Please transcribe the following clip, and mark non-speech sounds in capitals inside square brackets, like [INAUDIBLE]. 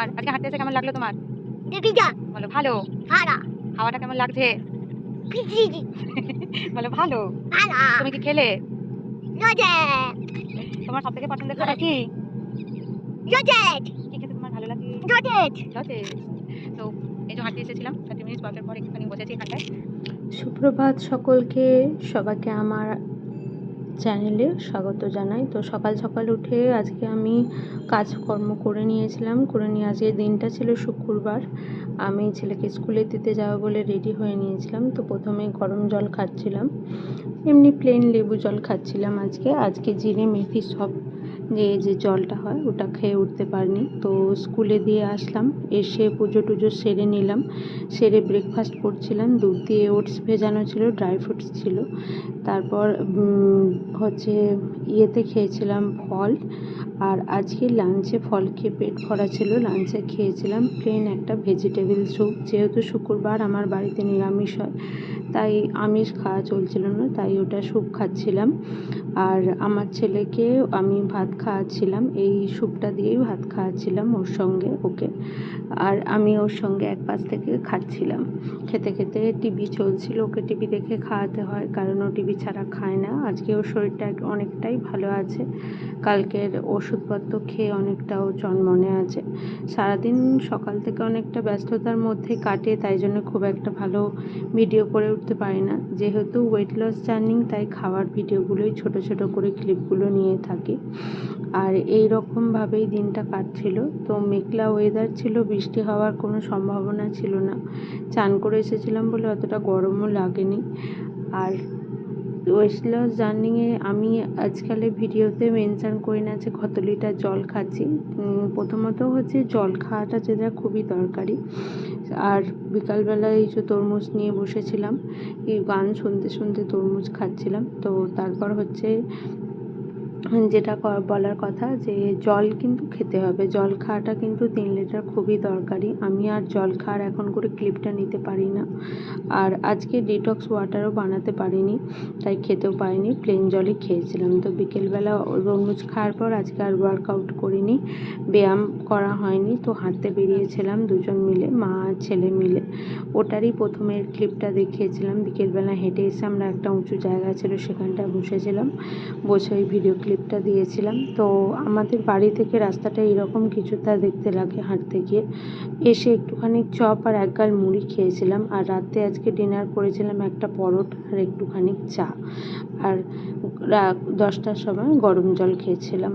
আর আজকে হাঁটতে এসে কেমন লাগল তোমার? বলো ভালো? হাওয়াটা কেমন লাগছে? [LAUGHS] বলো ভালো? তুমি কি খেলে? তোমার সব থেকে পছন্দের খাবার কি? কি খেতে তোমার ভালো লাগে? তো এই যে হাঁটতে এসেছিলাম থার্টি মিনিটস ওয়াকের পর একটুখানি বসেছি এখানটায় সুপ্রভাত সকলকে সবাইকে আমার চ্যানেলে স্বাগত জানাই। তো সকাল সকাল উঠে আজকে আমি কাজকর্ম করে নিয়েছিলাম। করে নিয়ে আজকে দিনটা ছিল শুক্রবার। আমি ছেলেকে স্কুলে দিতে যাব বলে রেডি হয়ে নিয়েছিলাম। তো প্রথমে গরম জল খাচ্ছিলাম। এমনি প্লেন লেবু জল খাচ্ছিলাম আজকে। আজকে জিরে, মেথি সব যে যে জলটা হয় ওটা খেয়ে উঠতে পারিনি। তো স্কুলে দিয়ে আসলাম। এসে পুজো টুজো সেরে নিলাম। সেরে ব্রেকফাস্ট করছিলাম। দুধ দিয়ে ওটস ভেজানো ছিল ড্রাই ফ্রুটস ছিল। তারপর হচ্ছে ইয়েতে খেয়েছিলাম ফল। আর আজকে লাঞ্চে ফল খেয়ে পেট ভরা ছিল। লাঞ্চে খেয়েছিলাম প্লেন একটা ভেজিটেবিল স্যুপ যেহেতু শুক্রবার আমার বাড়িতে নিরামিষ হয় তাই আমিষ খাওয়া চলছিল না, তাই ওটা স্যুপ খাচ্ছিলাম। আর আমার ছেলেকে আমি ভাত খাওয়াচ্ছিলাম, এই স্যুপটা দিয়েই ভাত খাওয়াচ্ছিলাম ওর সঙ্গে ওকে। আর আমি ওর সঙ্গে এক পাশ থেকে খাচ্ছিলাম। খেতে খেতে টিভি চলছিল, ওকে টিভি দেখে খাওয়াতে হয়, কারণ ও টিভি ছাড়া খায় না। আজকে ওর শরীরটা অনেকটাই ভালো আছে। কালকের ওষুধপত্র খেয়ে অনেকটা ও চনমনে আছে। সারাদিন সকাল থেকে অনেকটা ব্যস্ততার মধ্যে কাটে, তাই জন্য খুব একটা ভালো ভিডিও করে উঠতে পারি না। যেহেতু ওয়েট লস জার্নি তাই খাওয়ার ভিডিওগুলোই ছোট ছোট করে ক্লিপগুলো নিয়ে থাকি। আর এই রকমভাবেই দিনটা কাটছিল। তো মেঘলা ওয়েদার ছিল, বৃষ্টি হওয়ার কোনো সম্ভাবনা ছিল না। চান করে এসেছিলাম বলে অতটা গরমও লাগেনি। আর ওয়েট লস জার্নিংয়ে আমি আজকালের ভিডিওতে মেনশান করি না যে কত লিটার জল খাচ্ছি। প্রথমত হচ্ছে জল খাওয়াটা যেটা খুবই দরকারি। আর বিকালবেলা এই যে তরমুজ নিয়ে বসেছিলাম, এই গান শুনতে শুনতে তরমুজ খাচ্ছিলাম। তো তারপর হচ্ছে যেটা বলার কথা যে জল কিন্তু খেতে হবে। জল খাওয়াটা কিন্তু তিন লিটার খুবই দরকারি। আমি আর জল খাওয়ার এখন করে ক্লিপটা নিতে পারি না। আর আজকে ডিটক্স ওয়াটারও বানাতে পারিনি, তাই খেতেও পারিনি। প্লেন জলই খেয়েছিলাম। তো বিকেলবেলা তরমুজ খাওয়ার পর আজকে আর ওয়ার্কআউট করিনি। ব্যায়াম করা হয়নি, তো হাঁটতে বেরিয়েছিলাম দুজন মিলে, মা আর ছেলে মিলে। ওটারই প্রথমের ক্লিপটা দেখিয়েছিলাম। বিকেলবেলা হেঁটে এসে আমরা একটা উঁচু জায়গা ছিল, সেখানটায় বসেছিলাম। বসে ওই ভিডিও ক্লিপটা দিয়েছিলাম। তো আমাদের বাড়ি থেকে রাস্তাটা এরকম কিছুটা দেখতে লাগে হাঁটতে গিয়ে। এসে একটুখানি চপ আর এক গাল মুড়ি খেয়েছিলাম আর রাতে আজকে ডিনার করেছিলাম একটা পরোট আর একটুখানি চা। আর দশটার সময় গরম জল খেয়েছিলাম।